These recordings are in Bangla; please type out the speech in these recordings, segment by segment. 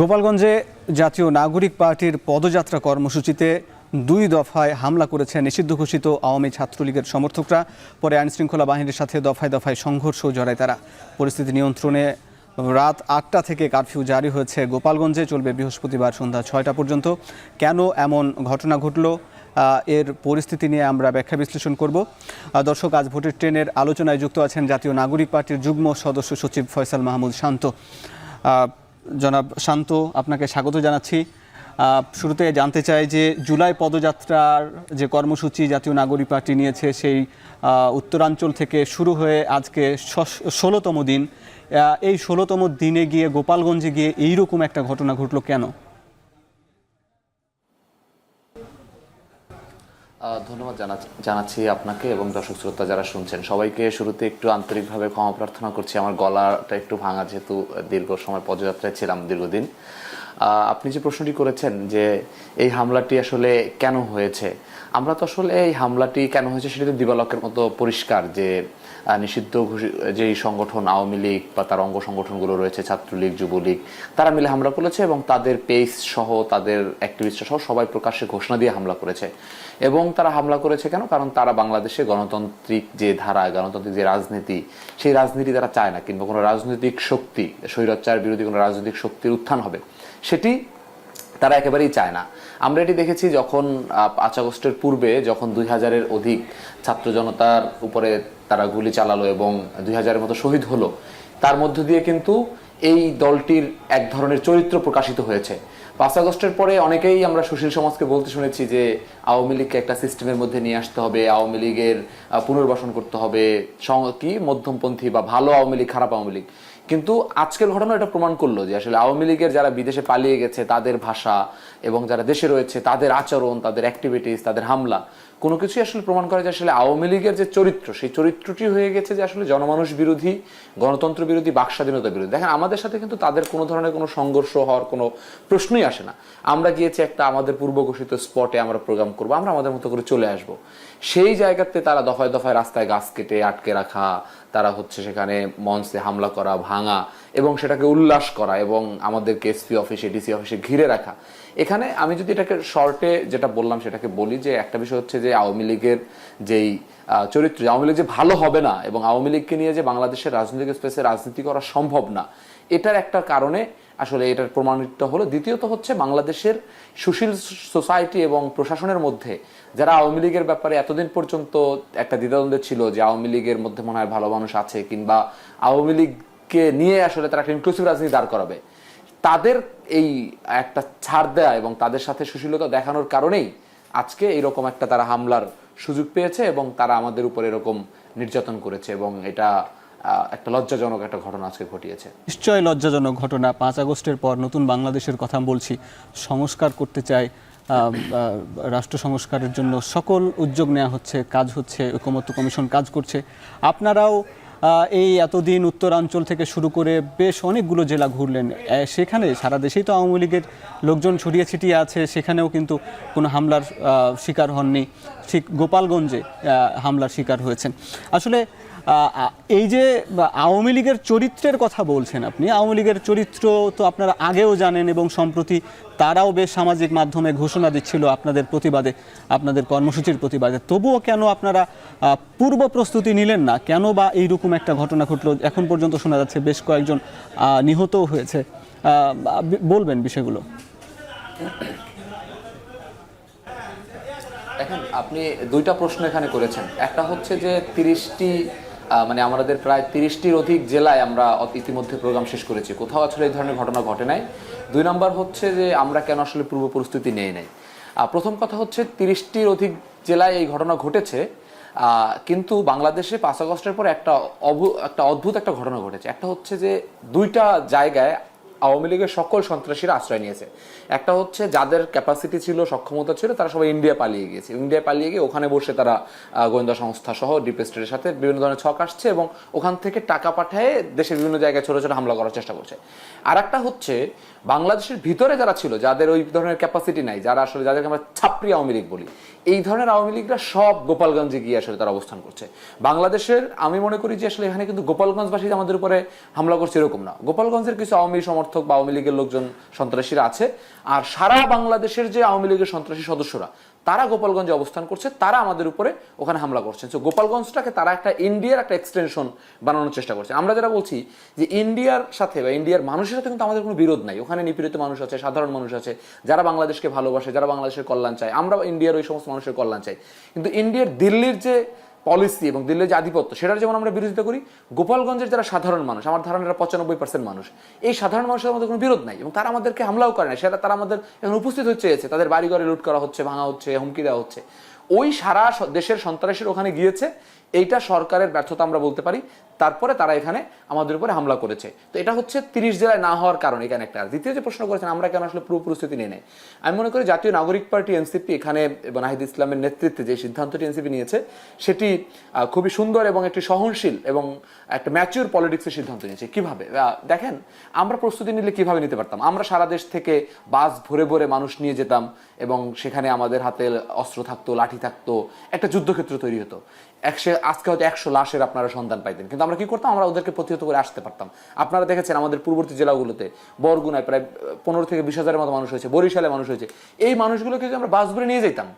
গোপালগঞ্জে জাতীয় নাগরিক পার্টির পদযাত্রা কর্মসূচিতে দুই দফায় হামলা করেছে নিষিদ্ধ ঘোষিত আওয়ামী ছাত্রলীগের সমর্থকরা। পরে আইনশৃঙ্খলা বাহিনীর সাথে দফায় দফায় সংঘর্ষও জড়ায় তারা। পরিস্থিতি নিয়ন্ত্রণে রাত আটটা থেকে কারফিউ জারি হয়েছে। গোপালগঞ্জে চলবে বৃহস্পতিবার সন্ধ্যা ছয়টা পর্যন্ত। কেন এমন ঘটনা ঘটল? এর পরিস্থিতি নিয়ে আমরা ব্যাখ্যা বিশ্লেষণ করব। দর্শক, আজ ভোটের ট্রেনের আলোচনায় যুক্ত আছেন জাতীয় নাগরিক পার্টির যুগ্ম সদস্য সচিব ফয়সাল মাহমুদ শান্ত। জনাব শান্ত, আপনাকে স্বাগত জানাচ্ছি। শুরুতে জানতে চাই যে জুলাই পদযাত্রার যে কর্মসূচি জাতীয় নাগরিক পার্টি নিয়েছে, সেই উত্তরাঞ্চল থেকে শুরু হয়ে আজকে ষোলোতম দিন। এই ষোলোতম দিনে গিয়ে গোপালগঞ্জে গিয়ে এইরকম একটা ঘটনা ঘটলো কেন? ধন্যবাদ জানা- জানাচ্ছি আপনাকে এবং দর্শক শ্রোতা যারা শুনছেন। সবাইকে শুরুতে একটু আন্তরিকভাবে ক্ষমা প্রার্থনা করছি। আমার গলাটা একটু ভাঙা, যেহেতু দীর্ঘ সময় পদযাত্রায় ছিলাম দীর্ঘদিন। আপনি যে প্রশ্নটি করেছেন যে এই হামলাটি আসলে কেন হয়েছে, আমরা তো আসলে এই হামলাটি কেন হয়েছে সেটা দিবালকের মতো পরিষ্কার যে নিষিদ্ধ যেই সংগঠন আওয়ামী লীগ বা তার অঙ্গ সংগঠনগুলো রয়েছে, ছাত্রলীগ, যুবলীগ, তারা মিলে হামলা করেছে এবং তাদের পেজ সহ, তাদের অ্যাক্টিভিস্ট সহ সবাই প্রকাশ্যে ঘোষণা দিয়ে হামলা করেছে। এবং তারা হামলা করেছে কেন? কারণ তারা বাংলাদেশে গণতান্ত্রিক যে ধারা, গণতান্ত্রিক যে রাজনীতি, সেই রাজনীতি তারা চায় না, কিংবা কোনো রাজনৈতিক শক্তি, স্বৈরাচার বিরোধী কোনো রাজনৈতিক শক্তির উত্থান হবে। সেটি তারা একেবারেই চায় না। আমরা এটি দেখেছি যখন পাঁচ আগস্টের পূর্বে যখন দুই হাজারের অধিক ছাত্র জনতার উপরে তারা গুলি চালালো এবং দুই হাজারের মতো শহীদ হলো। তার মধ্য দিয়ে কিন্তু এই দলটির এক ধরনের চরিত্র প্রকাশিত হয়েছে। পাঁচ আগস্টের পরে অনেকেই আমরা সুশীল সমাজকে বলতে শুনেছি যে আওয়ামী লীগকে একটা সিস্টেমের মধ্যে নিয়ে আসতে হবে, আওয়ামী লীগের পুনর্বাসন করতে হবে কি মধ্যমপন্থী বা ভালো আওয়ামী লীগ, খারাপ আওয়ামী লীগ। কিন্তু আজকের ঘটনা এটা প্রমাণ করল যে আসলে আওয়ামী লীগের যারা বিদেশে পালিয়ে গেছে, তাদের ভাষা এবং যারা দেশে রয়েছে, তাদের আচরণ, তাদের অ্যাক্টিভিটিস তাদের হামলা। কোনো কিছুই আসলে প্রমাণ করে যে আসলে আওয়ামী লীগের যে চরিত্র, সেই চরিত্রটি হয়ে গেছে যে আসলে জনমানুষ বিরোধী, গণতন্ত্র বিরোধী, বাক স্বাধীনতা বিরোধী। দেখেন, আমাদের সাথে কিন্তু তাদের কোনো ধরনের কোনো সংঘর্ষ হওয়ার কোনো প্রশ্নই আসে না। আমরা গিয়েছি একটা আমাদের পূর্ব ঘোষিত স্পটে আমরা প্রোগ্রাম করব, আমরা আমাদের মতো করে চলে আসব। সেই জায়গাতে তারা দফায় দফায় রাস্তায় গাছ কেটে আটকে রাখা, তারা হচ্ছে সেখানে মঞ্চে হামলা করা, ভাঙা এবং সেটাকে উল্লাস করা এবং আমাদেরকে এসপি অফিসে ডিসি অফিসে ঘিরে রাখা। এখানে আমি যদি এটাকে শর্টে যেটা বললাম সেটাকে বলি যে একটা বিষয় হচ্ছে যে আওয়ামী লীগের যেই চরিত্র আওয়ামী লীগ যে ভালো হবে না এবং আওয়ামী লীগকে নিয়ে যে বাংলাদেশের রাজনৈতিক স্পেসে রাজনীতি করা সম্ভব না, এটার একটা কারণে আসলে এটার প্রমাণিত হলো। দ্বিতীয়ত হচ্ছে বাংলাদেশের সুশীল সোসাইটি এবং প্রশাসনের মধ্যে যারা আওয়ামী লীগের ব্যাপারে এতদিন পর্যন্ত একটা দ্বিধাদ্বন্দ্ব ছিল যে আওয়ামী লীগের মধ্যে মনে হয় ভালো মানুষ আছে কিংবা আওয়ামী লীগকে নিয়ে আসলে তারা একটা ইনক্লুসিভ রাজনীতি দাঁড় করাবে। তাদের এই একটা ছাড় দেয়া এবং তাদের সাথে সুশীলতা দেখানোর কারণেই আজকে এইরকম একটা তারা হামলার সুযোগ পেয়েছে এবং তারা আমাদের উপর এরকম নির্যাতন করেছে এবং এটা একটা লজ্জাজনক একটা ঘটনা আজকে ঘটিয়েছে। নিশ্চয় লজ্জাজনক ঘটনা। পাঁচ আগস্টের পর নতুন বাংলাদেশের কথা বলছি। সংস্কার করতে আহ, রাষ্ট্র সংস্কারের জন্য সকল উদ্যোগ নেওয়া হচ্ছে কাজ হচ্ছে ঐকমত্য কমিশন কাজ করছে। আপনারাও এই এতদিন উত্তরাঞ্চল থেকে শুরু করে বেশ অনেকগুলো জেলা ঘুরলেন। সেখানে সারা দেশেই তো আওয়ামী লীগের লোকজন ছড়িয়ে ছিটিয়ে আছে, সেখানেও কিন্তু কোনো হামলার শিকার হননি। ঠিক গোপালগঞ্জে হামলার শিকার হয়েছেন। আসলে এই যে আওয়ামী লীগের চরিত্রের কথা বলছেন আপনি, আওয়ামী লীগের চরিত্র তো আপনারা আগেও জানেন এবং সম্প্রতি তারাও বেশ সামাজিক মাধ্যমে ঘোষণা দিচ্ছিল আপনাদের প্রতিবাদে, আপনাদের কর্মসূচির প্রতিবাদে। তবুও কেন আপনারা পূর্ব প্রস্তুতি নিলেন না? কেন বা এইরকম একটা ঘটনা ঘটলো? এখন পর্যন্ত শোনা যাচ্ছে বেশ কয়েকজন নিহতও হয়েছে। বলবেন বিষয়গুলো। দেখেন, আপনি দুইটা প্রশ্ন এখানে করেছেন। একটা হচ্ছে যে তিরিশটি মানে আমাদের প্রায় তিরিশটির অধিক জেলায় আমরা ইতিমধ্যে প্রোগ্রাম শেষ করেছি। কোথাও আসলে এই ধরনের ঘটনা ঘটে নাই। দুই নম্বর হচ্ছে যে আমরা কেন আসলে পূর্ব প্রস্তুতি নেই নাই? প্রথম কথা হচ্ছে তিরিশটির অধিক জেলায় এই ঘটনা ঘটেছে। কিন্তু বাংলাদেশে পাঁচ আগস্টের পর একটা অভু- একটা অদ্ভুত একটা ঘটনা ঘটেছে। একটা হচ্ছে যে দুইটা জায়গায় আওয়ামী লীগের সকল সন্ত্রাসীরা আশ্রয় নিয়েছে। একটা হচ্ছে যাদের ক্যাপাসিটি ছিল, সক্ষমতা ছিল, তারা সবাই ইন্ডিয়া পালিয়ে গিয়েছে। ইন্ডিয়া পালিয়ে গিয়ে ওখানে বসে তারা গোয়েন্দা সংস্থা সহ ডিপ স্টেটের সাথে বিভিন্ন ধরনের ছক আসছে এবং ওখান থেকে টাকা পাঠায় দেশের বিভিন্ন জায়গায় ছোট ছোট হামলা করার চেষ্টা করছে। আর একটা হচ্ছে বাংলাদেশের ভিতরে যারা ছিল, যাদের ওই ধরনের ক্যাপাসিটি নাই, যারা আসলে যাদেরকে আমরা ছাপরি আওয়ামী লীগ বলি, এই ধরনের আওয়ামী লীগরা সব গোপালগঞ্জে গিয়ে আসলে তারা অবস্থান করছে। বাংলাদেশের, আমি মনে করি যে আসলে এখানে কিন্তু গোপালগঞ্জবাসী আমাদের উপরে হামলা করছে এরকম না। গোপালগঞ্জের কিছু আওয়ামী সমর্থক সমর্থক বা আওয়ামী লীগের লোকজন সন্ত্রাসীরা আছে। আর সারা বাংলাদেশের যে আওয়ামী লীগের সন্ত্রাসী সদস্যরা, তারা গোপালগঞ্জে অবস্থান করছে, তারা আমাদের উপরে ওখানে হামলা করছে তো গোপালগঞ্জটাকে তারা একটা ইন্ডিয়ার একটা এক্সটেনশন বানানোর চেষ্টা করছে। আমরা যারা বলছি যে ইন্ডিয়ার সাথে বা ইন্ডিয়ার মানুষের সাথে কিন্তু আমাদের কোনো বিরোধ নাই। ওখানে নিপীড়িত মানুষ আছে, সাধারণ মানুষ আছে, যারা বাংলাদেশকে ভালোবাসে, যারা বাংলাদেশের কল্যাণ চায়। আমরা ইন্ডিয়ার ওই সমস্ত মানুষের কল্যাণ চাই। কিন্তু ইন্ডিয়ার দিল্লির যে পলিসি এবং দিল্লির যে আধিপত্য, সেটার যেমন আমরা বিরোধিতা করি, গোপালগঞ্জের যারা সাধারণ মানুষ, আমার ধারণা পঁচানব্বই পার্সেন্ট মানুষ, এই সাধারণ মানুষের মধ্যে কোনো বিরোধ নাই এবং তারা আমাদেরকে হামলাও করে না সেটা তারা আমাদের এখন উপস্থিত হচ্ছে চেয়েছে, তাদের বাড়ি ঘরে লুট করা হচ্ছে, ভাঙা হচ্ছে, হুমকি দেওয়া হচ্ছে। ওই সারা দেশের সন্ত্রাসের ওখানে গিয়েছে, এইটা সরকারের ব্যর্থতা আমরা বলতে পারি। তারপরে তারা এখানে আমাদের উপরে হামলা করেছে। তো এটা হচ্ছে তিরিশ জেলায় না হওয়ার কারণ এখানে একটা। দ্বিতীয় যে প্রশ্ন করেছেন, আমরা কেন আসলে পুরো পরিস্থিতি নিয়ে নেই? আমি মনে করি জাতীয় নাগরিক পার্টি এনসিপি এখানে নাহিদ ইসলামের নেতৃত্বে যে সিদ্ধান্তটি এনসিপি নিয়েছে, সেটি খুবই সুন্দর এবং একটি সহনশীল এবং একটা ম্যাচিউর পলিটিক্সের সিদ্ধান্ত নিয়েছে। কীভাবে? দেখেন, আমরা প্রস্তুতি নিলে কীভাবে নিতে পারতাম? আমরা সারা দেশ থেকে বাস ভরে ভরে মানুষ নিয়ে যেতাম এবং সেখানে আমাদের হাতে অস্ত্র থাকতো, লাঠি থাকতো, একটা যুদ্ধক্ষেত্র তৈরি হতো। একশো, আজকে হয়তো একশো লাশের আপনারা সন্ধান পাইতেন। কিন্তু আমরা কি করতাম? আমরা ওদেরকে প্রতিহত করে আসতে পারতাম। আপনারা দেখেছেন আমাদের পূর্ববর্তী জেলাগুলোতে বরগুনায় প্রায় পনেরো থেকে বিশ হাজারের মতো মানুষ হয়েছে, বরিশালে মানুষ হয়েছে। এই মানুষগুলোকে যদি আমরা বাস ধরে নিয়ে যেতাম,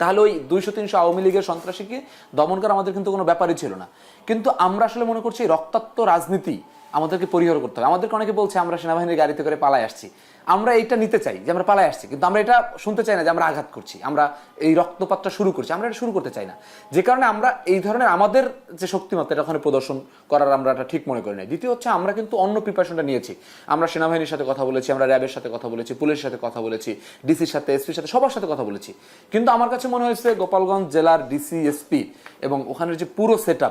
তাহলে ওই দুইশো, তিনশো আওয়ামী লীগের সন্ত্রাসীকে দমন করা আমাদের কিন্তু কোনো ব্যাপারই ছিল না। কিন্তু আমরা আসলে মনে করছি রক্তাক্ত রাজনীতি আমাদেরকে পরিহার করতে হবে। আমাদেরকে অনেকে বলছে, আমরা সেনাবাহিনীর গাড়িতে করে পালায় আসছি। আমরা এইটা নিতে চাই যে আমরা পালায় আসছি, কিন্তু আমরা এটা শুনতে চাই না যে আমরা আঘাত করছি, আমরা এই রক্তপাতটা শুরু করছি, আমরা এটা শুরু করতে চাই না। যে কারণে আমরা এই ধরনের আমাদের যে শক্তিমত্তা, এটা ওখানে প্রদর্শন করার আমরা এটা ঠিক মনে করি না দ্বিতীয় হচ্ছে, আমরা কিন্তু অন্য প্রিপারেশনটা নিয়েছি। আমরা সেনাবাহিনীর সাথে কথা বলেছি, আমরা র্যাবের সাথে কথা বলেছি, পুলিশের সাথে কথা বলেছি, ডিসির সাথে, এসপির সাথে, সবার সাথে কথা বলেছি। কিন্তু আমার কাছে মনে হয়েছে, গোপালগঞ্জ জেলার ডিসি, এসপি এবং ওখানের যে পুরো সেট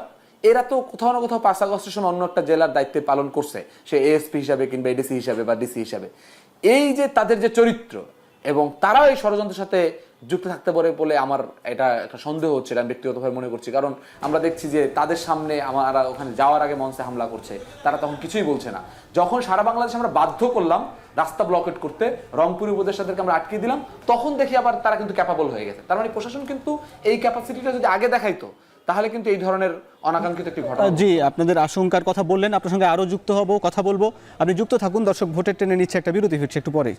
এরা তো কোথাও না কোথাও পাঁচ আগস্টের অন্য একটা জেলার দায়িত্বে পালন করছে। সে এএসপি হিসাবে কিংবা এডিসি হিসাবে বা ডিসি হিসাবে। এই যে তাদের যে চরিত্র এবং তারাও এই ষড়যন্ত্রের সাথে যুক্ত থাকতে পারে বলে আমার এটা একটা সন্দেহ হচ্ছে আমি ব্যক্তিগতভাবে মনে করছি। কারণ আমরা দেখছি যে তাদের সামনে আমরা ওখানে যাওয়ার আগে মঞ্চে হামলা করছে। তারা তখন কিছুই বলছে না। যখন সারা বাংলাদেশে আমরা বাধ্য করলাম রাস্তা ব্লকেট করতে, রংপুর উপদেষ্টাদেরকে আমরা আটকে দিলাম, তখন দেখি আবার তারা কিন্তু ক্যাপাবল হয়ে গেছে। তার মানে প্রশাসন কিন্তু এই ক্যাপাসিটিটা যদি আগে দেখাইতো তাহলে কিন্তু এই ধরনের অনাকাঙ্ক্ষিত একটি ঘটনা জি আপনাদের আশঙ্কার কথা বললেন আপনার সঙ্গে আরও যুক্ত হব কথা বলব। আপনি যুক্ত থাকুন দর্শক ভোটের টেনে নিচ্ছে একটা বিরতি ফিরছে একটু পরেই।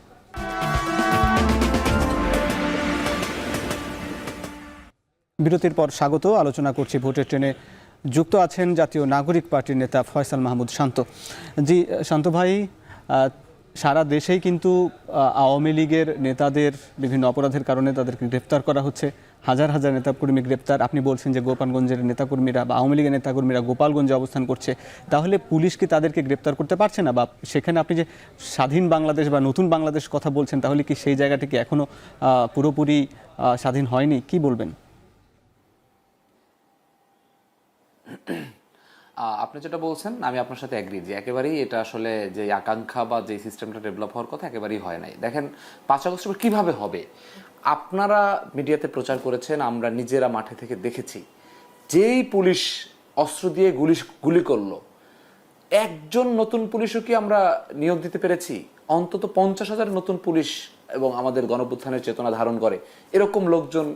বিরতির পর স্বাগত আলোচনা করছি ভোটের ট্রেনে। যুক্ত আছেন জাতীয় নাগরিক পার্টির নেতা ফয়সাল মাহমুদ শান্ত। জি শান্ত ভাই সারা দেশেই কিন্তু আওয়ামী লীগের নেতাদের বিভিন্ন অপরাধের কারণে তাদেরকে গ্রেপ্তার করা হচ্ছে। হাজার হাজার নেতাকর্মী গ্রেপ্তার। আপনি বলছেন যে গোপালগঞ্জের নেতাকর্মীরা বা আওয়ামী লীগের নেতাকর্মীরা গোপালগঞ্জে অবস্থান করছে। তাহলে পুলিশ কি তাদেরকে গ্রেপ্তার করতে পারছে না? বা সেখানে আপনি যে স্বাধীন বাংলাদেশ বা নতুন বাংলাদেশ কথা বলছেন, তাহলে কি সেই জায়গাটি কি এখনও পুরোপুরি স্বাধীন হয়নি? কি বলবেন? আপনি যেটা বলছেন, আমি আপনার সাথে অ্যাগ্রি যে একেবারেই এটা আসলে যে আকাঙ্ক্ষা বা যে সিস্টেমটা ডেভেলপ হওয়ার কথা একেবারেই হয় নাই। দেখেন, পাঁচ আগস্ট কীভাবে হবে? আপনারা মিডিয়াতে প্রচার করেছেন, আমরা নিজেরা মাঠে থেকে দেখেছি। যেই পুলিশ অস্ত্র দিয়ে গুলি গুলি করল, একজন নতুন পুলিশও কি আমরা নিয়োগ দিতে পেরেছি? অন্তত পঞ্চাশ হাজার নতুন পুলিশ এবং আমাদের গণপুত্থানের চেতনা ধারণ করে। এরকম লোকজন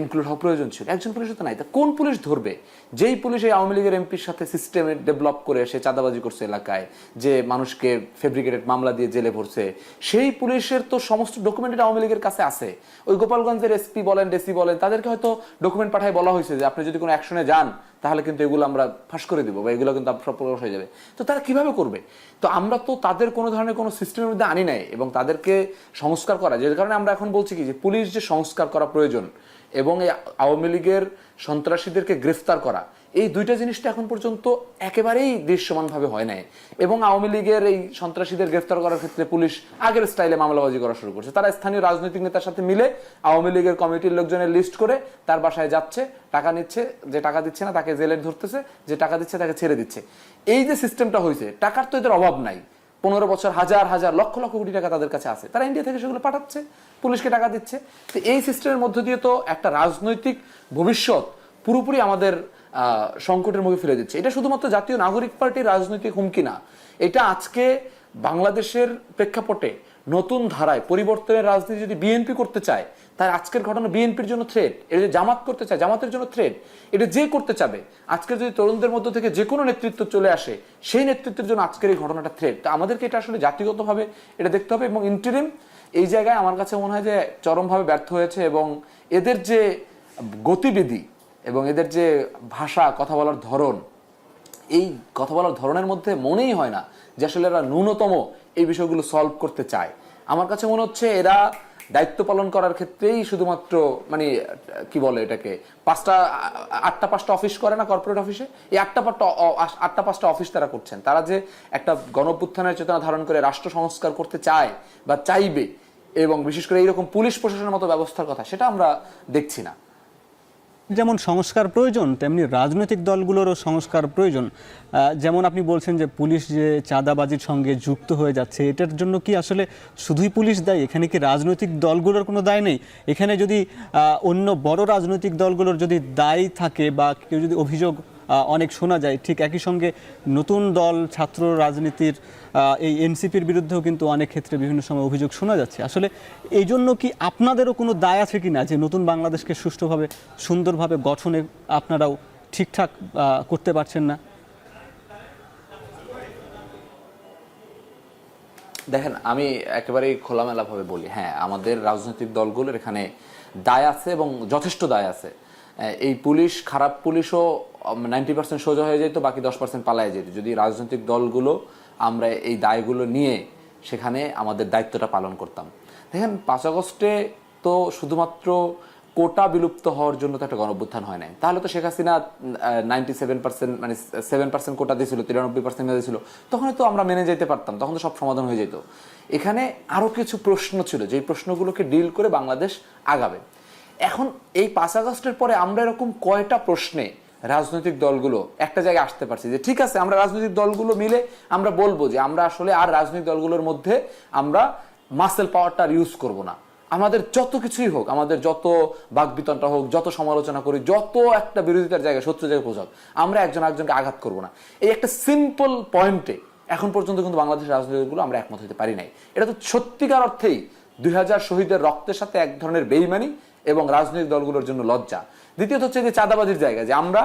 ইনক্লুড হওয়া প্রয়োজন ছিল। একজন পুলিশও তো নাই তা কোন পুলিশ ধরবে? যেই পুলিশ এই আওয়ামী লীগের এমপির সাথে সিস্টেমে ডেভেলপ করে সে চাঁদাবাজি করছে এলাকায়, যে মানুষকে ফেব্রিকেটেড মামলা দিয়ে জেলে ভরছে, সেই পুলিশের তো সমস্ত ডকুমেন্টেড আওয়ামী লীগের কাছে আছে। ওই গোপালগঞ্জের এসপি বলেন ডেসি বলেন, তাদেরকে হয়তো ডকুমেন্ট পাঠায় বলা হয়েছে যে, আপনি যদি কোনো অ্যাকশনে যান, তাহলে কিন্তু এগুলো আমরা ফাঁস করে দিব বা এগুলো কিন্তু প্রকাশ হয়ে যাবে। তো তারা কীভাবে করবে? তো আমরা তো তাদের কোনো ধরনের কোনো সিস্টেমের মধ্যে আনি নাই এবং তাদেরকে সংস্কার করা, যে কারণে আমরা এখন বলছি কি, যে পুলিশ যে সংস্কার করা প্রয়োজন এবং এই আওয়ামী লীগের সন্ত্রাসীদেরকে গ্রেফতার করা। এই দুইটা জিনিসটা এখন পর্যন্ত একেবারেই দৃশ্যমানভাবে হয় নাই। এবং আওয়ামী লীগের এই সন্ত্রাসীদের গ্রেফতার করার ক্ষেত্রে পুলিশ আগের স্টাইলে মামলাবাজি করা শুরু করছে। তারা স্থানীয় রাজনৈতিক নেতার সাথে মিলে আওয়ামী লীগের কমিটির লোকজনের লিস্ট করে তার বাসায় যাচ্ছে, টাকা নিচ্ছে, যে টাকা দিচ্ছে না তাকে জেলে ধরতেছে, যে টাকা দিচ্ছে তাকে ছেড়ে দিচ্ছে। এই যে সিস্টেমটা হয়েছে টাকার তো এদের অভাব নাই। পনেরো বছর, হাজার হাজার, লক্ষ লক্ষ কোটি টাকা তাদের কাছে আছে। তারা ইন্ডিয়া থেকে সেগুলো পাঠাচ্ছে, পুলিশকে টাকা দিচ্ছে। তো এই সিস্টেমের মধ্য দিয়ে তো একটা রাজনৈতিক ভবিষ্যৎ পুরোপুরি আমাদের সংকটের মুখে ফেলে দিচ্ছে। এটা শুধুমাত্র জাতীয় নাগরিক পার্টির রাজনৈতিক হুমকি না। এটা আজকে বাংলাদেশের প্রেক্ষাপটে নতুন ধারায় পরিবর্তনের রাজনীতি যদি বিএনপি করতে চায়, তার আজকের ঘটনা বিএনপির জন্য থ্রেড এটা যদি জামাত করতে চায়, জামাতের জন্য থ্রেড এটা যে করতে চাবে আজকের যদি তরুণদের মধ্য থেকে যে কোনো নেতৃত্ব চলে আসে, সেই নেতৃত্বের জন্য আজকের এই ঘটনাটা থ্রেড তো আমাদেরকে এটা আসলে জাতিগতভাবে এটা দেখতে হবে এবং ইন্টারিম এই জায়গায় আমার কাছে মনে হয় যে চরমভাবে ব্যর্থ হয়েছে এবং এদের যে গতিবিধি এবং এদের যে ভাষা, কথা বলার ধরন, এই কথা বলার ধরনের মধ্যে মনেই হয় না যে আসলে এরা ন্যূনতম এই বিষয়গুলো সলভ করতে চায়। আমার কাছে মনে হচ্ছে এরা দায়িত্ব পালন করার ক্ষেত্রেই শুধুমাত্র মানে কি বলে এটাকে, পাঁচটা, আটটা পাঁচটা অফিস করে না কর্পোরেট অফিসে এই আটটা পাঁচটা আটটা পাঁচটা অফিস তারা করছেন। তারা যে একটা গণপুত্থানের চেতনা ধারণ করে রাষ্ট্র সংস্কার করতে চায় বা চাইবে এবং বিশেষ করে এইরকম পুলিশ প্রশাসনের মতো ব্যবস্থার কথা, সেটা আমরা দেখছি না। যেমন সংস্কার প্রয়োজন, তেমনি রাজনৈতিক দলগুলোরও সংস্কার প্রয়োজন। যেমন আপনি বলছেন যে পুলিশ যে চাঁদাবাজির সঙ্গে যুক্ত হয়ে যাচ্ছে, এটার জন্য কি আসলে শুধুই পুলিশ দায়ী? এখানে কি রাজনৈতিক দলগুলোর কোনো দায় নেই? এখানে যদি অন্য বড় রাজনৈতিক দলগুলোর যদি দায়ী থাকে বা কেউ যদি অভিযোগ অনেক শোনা যায়। ঠিক একই সঙ্গে নতুন দল, ছাত্র রাজনীতির এই এনসিপির বিরুদ্ধেও কিন্তু অনেক ক্ষেত্রে বিভিন্ন সময় অভিযোগ শোনা যাচ্ছে। আসলে এই জন্য কি আপনাদেরও কোনো দায় আছে কি না যে নতুন বাংলাদেশকে সুষ্ঠুভাবে, সুন্দরভাবে গঠনে আপনারাও ঠিকঠাক করতে পারছেন না? দেখেন, আমি একেবারেই খোলামেলাভাবে বলি হ্যাঁ আমাদের রাজনৈতিক দলগুলোর এখানে দায় আছে এবং যথেষ্ট দায় আছে। এই পুলিশ, খারাপ পুলিশও নাইনটি পার্সেন্ট সোজা হয়ে যেত, বাকি দশ পার্সেন্ট পালায় যেত। যদি রাজনৈতিক দলগুলো আমরা এই দায়গুলো নিয়ে সেখানে আমাদের দায়িত্বটা পালন করতাম। দেখেন, পাঁচ আগস্টে তো শুধুমাত্র কোটা বিলুপ্ত হওয়ার জন্য তো একটা গণঅভ্যুত্থান হয় নাই। তাহলে তো Sheikh Hasina ninety seven percent মানে সেভেন পার্সেন্ট কোটা দিয়েছিল তিরানব্বই পার্সেন্ট দিয়েছিল তখন তো আমরা মেনে যেতে পারতাম, তখন তো সব সমাধান হয়ে যেত। এখানে আরও কিছু প্রশ্ন ছিল, যে প্রশ্নগুলোকে ডিল করে বাংলাদেশ আগাবে। এখন এই পাঁচ আগস্টের পরে আমরা এরকম কয়টা প্রশ্নে রাজনৈতিক দলগুলো, একটা জায়গায় আসতে পারছি যে, ঠিক আছে, আমরা রাজনৈতিক দলগুলো মিলে আমরা বলব যে, আমরা আসলে আর রাজনৈতিক দলগুলোর মধ্যে আমরা মাসেল পাওয়ারটা আর ইউজ করব না। আমাদের যত কিছুই হোক, আমাদের যত বাকবিতনটা হোক, যত সমালোচনা করি, যত একটা বিরোধিতার জায়গায় শত্রু জায়গায় পৌঁছাক, আমরা একজন একজনকে আঘাত করব না। এই একটা সিম্পল পয়েন্টে এখন পর্যন্ত কিন্তু বাংলাদেশের রাজনীতিগুলো আমরা একমত হতে পারি নাই। এটা তো সত্যিকার অর্থেই দুই হাজার শহীদের রক্তের সাথে এক ধরনের বেইমানি এবং রাজনৈতিক দলগুলোর জন্য লজ্জা। দ্বিতীয়ত হচ্ছে যে চাঁদাবাজির জায়গা, যে আমরা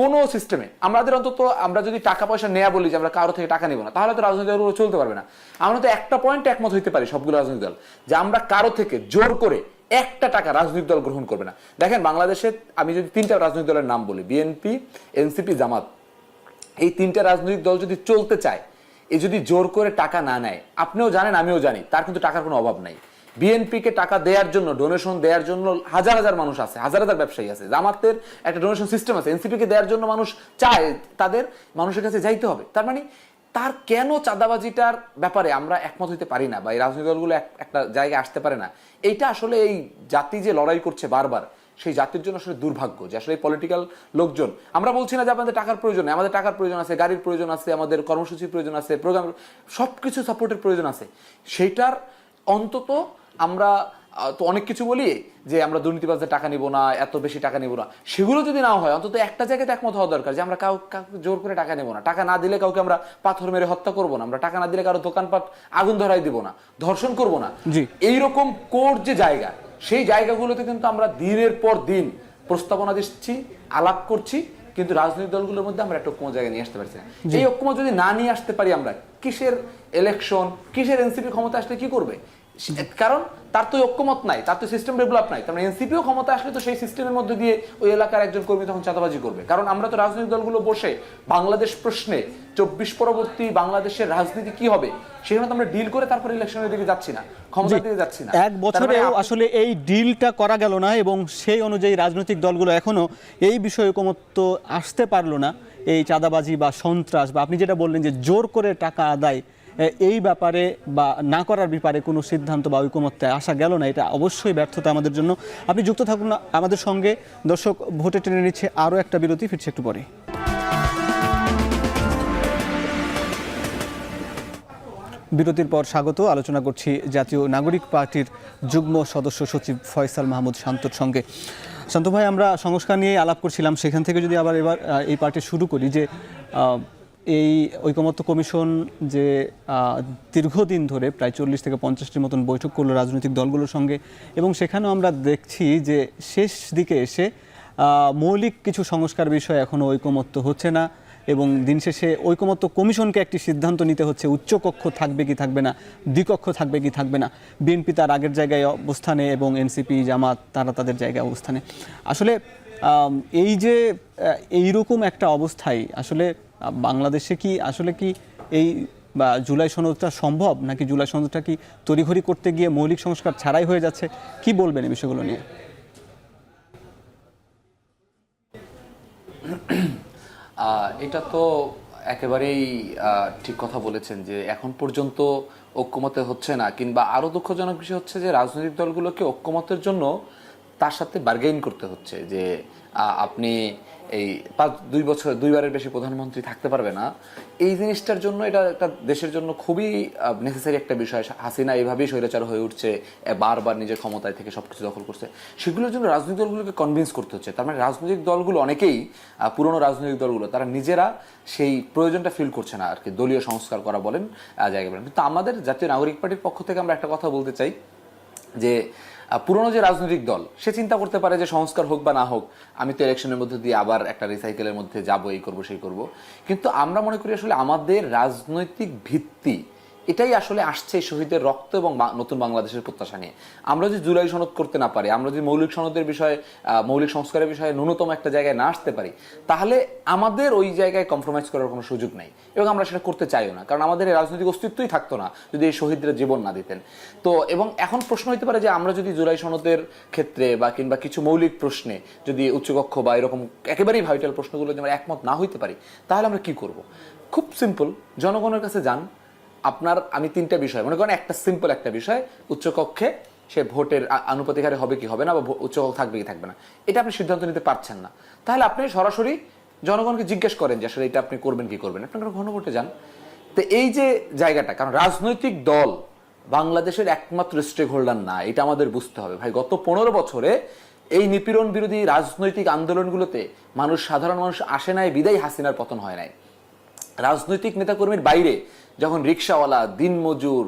কোন সিস্টেমে আমাদের অন্তত আমরা যদি টাকা পয়সা নেয়া বলি যে আমরা কারও থেকে টাকা নেব না, তাহলে তো রাজনৈতিক দলগুলো চলতে পারবে না। আমরা তো একটা পয়েন্ট একমত হইতে পারি সবগুলো রাজনৈতিক দল, যে আমরা কারও থেকে জোর করে একটা টাকা রাজনৈতিক দল গ্রহণ করবে না। দেখেন বাংলাদেশে আমি যদি তিনটা রাজনৈতিক দলের নাম বলি বিএনপি এনসিপি জামাত। এই তিনটা রাজনৈতিক দল যদি চলতে চায়, এ যদি জোর করে টাকা না নেয়, আপনিও জানেন, আমিও জানি, তার কিন্তু টাকার কোনো অভাব নাই। বিএনপিকে টাকা দেওয়ার জন্য ডোনেশন দেওয়ার জন্য হাজার হাজার মানুষ আছে, হাজার হাজার ব্যবসায়ী আছে। জামাতের একটা ডোনেশন সিস্টেম আছে। এনসিপিকে দেওয়ার জন্য মানুষ চায়, তাদের মানুষের কাছে যাইতে হবে। তার মানে তার কেন চাঁদাবাজিটার ব্যাপারে আমরা একমত হইতে পারি না বা এই রাজনৈতিক দলগুলো এক- একটা জায়গায় আসতে পারে না, এইটা আসলে এই জাতি যে লড়াই করছে বারবার, সেই জাতির জন্য আসলে দুর্ভাগ্য যে আসলে এই পলিটিক্যাল লোকজন, আমরা বলছি না যে আমাদের টাকার প্রয়োজন নেই, আমাদের টাকার প্রয়োজন আছে, গাড়ির প্রয়োজন আছে, আমাদের কর্মসূচির প্রয়োজন আছে প্রোগ্রাম সব কিছু সাপোর্টের প্রয়োজন আছে। সেইটার অন্তত আমরা তো অনেক কিছু বলি যে আমরা দুর্নীতিবাজদের টাকা নিব না এত বেশি টাকা নিব না। সেগুলো যদি না হয় অন্তত একটা জায়গাতে একমত হওয়া দরকার যে আমরা কাউ কাউকে জোর করে টাকা নেব না। টাকা না দিলে কাউকে আমরা পাথর মেরে হত্যা করব না। আমরা টাকা না দিলে কারও দোকানপাট আগুন ধরাই দিব না ধর্ষণ করব না। জি। এইরকম কোর যে জায়গা সেই জায়গাগুলোতে কিন্তু আমরা দিনের পর দিন প্রস্তাবনা দিচ্ছি আলাপ করছি কিন্তু রাজনৈতিক দলগুলোর মধ্যে আমরা একটা ঐক্যম জায়গায় নিয়ে আসতে পারছি না। এই ঐক্যম যদি না নিয়ে আসতে পারি আমরা কিসের ইলেকশন কিসের এনসিপি ক্ষমতা আসলে কি করবে? কারণ তার তো ঐক্যমত নাই তার তো সিস্টেম ডেভেলপ নাই। তার মানে এনসিপিও ক্ষমতা আসলে তো সেই সিস্টেমের মধ্যে দিয়ে ওই এলাকার একজন কর্মী তখন চাঁদাবাজি করবে। কারণ আমরা তো রাজনৈতিক দলগুলো বসে বাংলাদেশ প্রশ্নে চব্বিশ পরবর্তী বাংলাদেশের রাজনীতি কি হবে সেখানে তো আমরা ডিল করে তারপর ইলেকশনের দিকে যাচ্ছি না ক্ষমতার দিকে যাচ্ছি না। এক তার মানে আসলে এই ডিলটা করা গেল না এবং সেই অনুযায়ী রাজনৈতিক দলগুলো এখনও এই বিষয়ে ঐকমত্য আসতে পারল না এই চাঁদাবাজি বা সন্ত্রাস বা আপনি যেটা বললেন যে জোর করে টাকা আদায় এই ব্যাপারে বা না করার ব্যাপারে কোনো সিদ্ধান্ত বা ঐকমত্যে আসা গেল না, এটা অবশ্যই ব্যর্থতা আমাদের জন্য। আপনি যুক্ত থাকুন না, আমাদের সঙ্গে। দর্শক, ভোটে টেনে নিচ্ছে আরও একটা বিরতি, ফিরছে একটু পরে। বিরতির পর স্বাগত, আলোচনা করছি জাতীয় নাগরিক পার্টির যুগ্ম সদস্য সচিব ফয়সাল মাহমুদ শান্তর সঙ্গে। শান্ত ভাই, আমরা সংস্কার নিয়ে আলাপ করছিলাম, সেখান থেকে যদি আবার এবার এই পার্টি শুরু করি যে এই ঐকমত্য কমিশন যে দীর্ঘদিন ধরে প্রায় চল্লিশ থেকে পঞ্চাশটির মতন বৈঠক করল রাজনৈতিক দলগুলোর সঙ্গে এবং সেখানেও আমরা দেখছি যে শেষ দিকে এসে মৌলিক কিছু সংস্কার বিষয়ে এখনও ঐকমত্য হচ্ছে না এবং দিন শেষে ঐকমত্য কমিশনকে একটি সিদ্ধান্ত নিতে হচ্ছে, উচ্চকক্ষ থাকবে কি থাকবে না, দ্বিকক্ষ থাকবে কি থাকবে না। বিএনপি তার আগের জায়গায় অবস্থানে এবং এনসিপি, জামাত তারা তাদের জায়গায় অবস্থানে। আসলে এই যে এইরকম একটা অবস্থায় আসলে বাংলাদেশে কি আসলে কি এই, বা জুলাই সনদটা সম্ভব? নাকি জুলাই সনদটা কি তড়িঘড়ি করতে গিয়ে মৌলিক সংস্কার ছাড়াই হয়ে যাচ্ছে? কি বলবেন এই বিষয়গুলো নিয়ে? এটা তো একেবারেই ঠিক কথা বলেছেন যে এখন পর্যন্ত ঐক্যমতে হচ্ছে না, কিংবা আরও দুঃখজনক বিষয় হচ্ছে যে রাজনৈতিক দলগুলোকে ঐক্যমতের জন্য তার সাথে বার্গেইন করতে হচ্ছে যে আপনি এই পাঁচ দুই বছর দুইবারের বেশি প্রধানমন্ত্রী থাকতে পারবে না। এই জিনিসটার জন্য এটা একটা দেশের জন্য খুবই নেসেসারি একটা বিষয়। হাসিনা এইভাবেই স্বৈরাচার হয়ে উঠছে বারবার নিজের ক্ষমতায় থেকে সবকিছু দখল করছে। সেগুলোর জন্য রাজনৈতিক দলগুলোকে কনভিন্স করতে হচ্ছে। তার মানে রাজনৈতিক দলগুলো অনেকেই পুরনো রাজনৈতিক দলগুলো তারা নিজেরা সেই প্রয়োজনটা ফিল করছে না আর কি দলীয় সংস্কার করা বলেন আহ, জায়গা বলেন। কিন্তু আমাদের জাতীয় নাগরিক পার্টির পক্ষ থেকে আমরা একটা কথা বলতে চাই যে পুরনো যে রাজনৈতিক দল, সে চিন্তা করতে পারে যে সংস্কার হোক বা না হোক, আমি তো ইলেকশনের মধ্যে দিয়ে আবার একটা রিসাইকেলের মধ্যে যাব, এই করব, সেই করব। কিন্তু আমরা মনে করি আসলে আমাদের রাজনৈতিক ভিত্তি এটাই আসলে আসছে শহীদের রক্ত এবং নতুন বাংলাদেশের প্রত্যাশা নিয়ে। আমরা যদি জুলাই সনদ করতে না পারি, আমরা যদি মৌলিক সনদের বিষয়ে মৌলিক সংস্কারের বিষয়ে ন্যূনতম একটা জায়গায় না আসতে পারি, তাহলে আমাদের ওই জায়গায় কম্প্রোমাইজ করার কোনো সুযোগ নেই এবং আমরা সেটা করতে চাইও না। কারণ আমাদের রাজনৈতিক অস্তিত্বই থাকতো না যদি এই শহীদরা জীবন না দিতেন। তো, এবং এখন প্রশ্ন হতে পারে যে আমরা যদি জুলাই সনদের ক্ষেত্রে বা কিংবা কিছু মৌলিক প্রশ্নে যদি উচ্চকক্ষ বা এরকম একেবারেই ভাইটাল প্রশ্নগুলো যদি আমরা একমত না হইতে পারি, তাহলে আমরা কি করব? খুব সিম্পল জনগণের কাছে যান আপনার, আমি তিনটা বিষয়। মনে করেন একটা সিম্পল একটা বিষয়, উচ্চকক্ষে সে ভোটের আনুপাতিক হারে হবে কি হবে না বা উচ্চকক্ষ থাকবে কি থাকবে না। এটা আপনি সিদ্ধান্ত নিতে পারছেন না। তাহলে আপনি সরাসরি জনগণকে জিজ্ঞেস করেন যে আসলে এটা আপনি করবেন কি করবেন। আপনি ঘনভোটে যান। তো এই যে জায়গাটা, কারণ রাজনৈতিক দল বাংলাদেশের একমাত্র স্টেক হোল্ডার না, এটা আমাদের বুঝতে হবে। ভাই, গত পনেরো বছরে এই নিপীড়ন বিরোধী রাজনৈতিক আন্দোলনগুলোতে মানুষ, সাধারণ মানুষ আসে নাই, বিদায় হাসিনার পতন হয় নাই। রাজনৈতিক নেতাকর্মীর বাইরে যখন রিক্সাওয়ালা দিনমজুর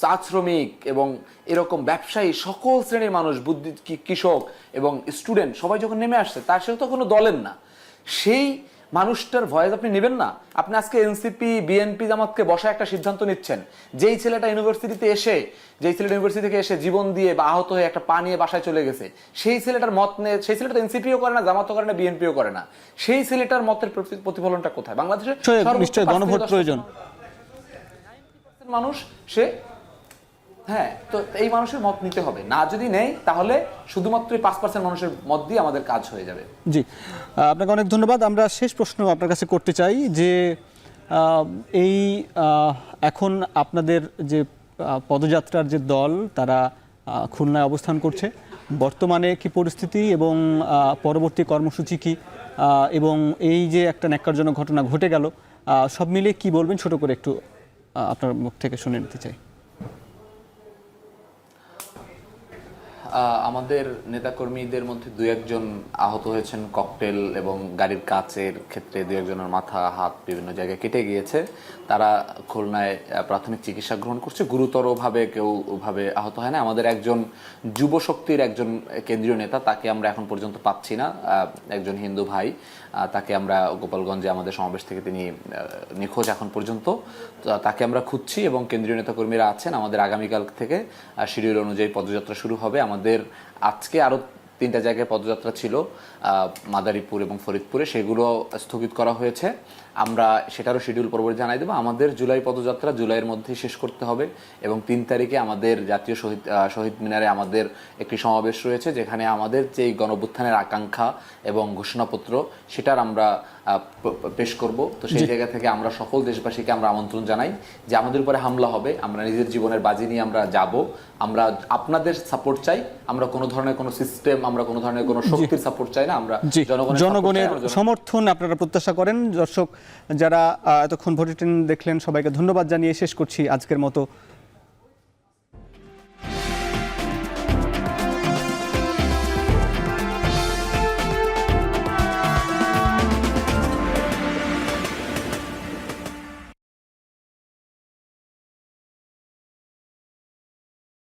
চা শ্রমিক এবং এরকম ব্যবসায়ী সকল শ্রেণির মানুষ বুদ্ধি কৃষক এবং স্টুডেন্ট সবাই যখন নেমে আসছে তার সাথে তো কোনো দলের না। সেই মানুষটার ভয়েস আপনি নেবেন না। আপনি আজকে এনসিপি বিএনপি জামাতকে বসা একটা সিদ্ধান্ত নিচ্ছেন। যেই ছেলেটা ইউনিভার্সিটিতে এসে যেই ছেলেটা ইউনিভার্সিটি থেকে এসে জীবন দিয়ে বা আহত হয়ে একটা পা নিয়ে বাসায় চলে গেছে সেই ছেলেটার মত নিয়ে সেই ছেলেটা এনসিপিও করে না জামাতও করে না বিএনপিও করে না। সেই ছেলেটার মতের প্রতিফলনটা কোথায়? থেকে গণভোট প্রয়োজন। মানুষ, সে হ্যাঁ তো এই মানুষের মত নিতে হবে। না যদি নেই, তাহলে শুধুমাত্র পাঁচ পার্সেন্ট মানুষের মত দিয়ে আমাদের কাজ হয়ে যাবে। জি। আপনাকে অনেক ধন্যবাদ। আমরা শেষ প্রশ্ন আপনার কাছে করতে চাই যে এই এখন আপনাদের যে পদযাত্রার যে দল, তারা খুলনায় অবস্থান করছে। বর্তমানে কি পরিস্থিতি এবং পরবর্তী কর্মসূচি কি? এবং এই যে একটা ন্যাক্কারজনক ঘটনা ঘটে গেল সব মিলিয়ে কি বলবেন? ছোট করে একটু আপনার মুখ থেকে শুনে নিতে চাই। আমাদের নেতাকর্মীদের মধ্যে দু একজন আহত হয়েছেন ককটেল এবং গাড়ির কাচের ক্ষেত্রে দু একজনের মাথা, হাত বিভিন্ন জায়গায় কেটে গিয়েছে। তারা খুলনায় প্রাথমিক চিকিৎসা গ্রহণ করছে। গুরুতরভাবে কেউ ভাবে আহত হয় না। আমাদের একজন যুব শক্তির একজন কেন্দ্রীয় নেতা, তাকে আমরা এখন পর্যন্ত পাচ্ছি না। একজন হিন্দু ভাই তাকে আমরা গোপালগঞ্জে আমাদের সমাবেশ থেকে তিনি নিখোঁজ এখন পর্যন্ত। তাকে আমরা খুঁজছি এবং কেন্দ্রীয় নেতাকর্মীরা আছেন। আমাদের আগামীকাল থেকে শিডিউল অনুযায়ী পদযাত্রা শুরু হবে। আমাদের আজকে আরও তিনটা জায়গায় পদযাত্রা ছিল মাদারীপুর এবং ফরিদপুরে। সেগুলো স্থগিত করা হয়েছে। আমরা সেটারও শিডিউল পরবর্তী জানাই দেবো। আমাদের জুলাই পদযাত্রা জুলাইয়ের মধ্যেই শেষ করতে হবে এবং তিন তারিখে আমাদের জাতীয় শহীদ শহীদ মিনারে আমাদের একটি সমাবেশ রয়েছে যেখানে আমাদের যে গণভ্যুত্থানের আকাঙ্ক্ষা এবং ঘোষণাপত্র সেটার আমরা পেশ করব। তো সেই জায়গা থেকে আমরা সকল দেশবাসীকে আমরা আমন্ত্রণ জানাই যে আমাদের উপরে হামলা হবে আমরা নিজের জীবনের বাজি নিয়ে আমরা যাব আমরা আপনাদের সাপোর্ট চাই আমরা কোনো ধরনের কোনো সিস্টেম আমরা কোনো ধরনের কোনো শক্তির সাপোর্ট চাই না আমরা জনগণের সমর্থন আপনারা প্রত্যাশা করেন। দর্শক যারা এতক্ষণ ভোটেটিন দেখলেন সবাইকে ধন্যবাদ জানিয়ে শেষ করছি আজকের মতো।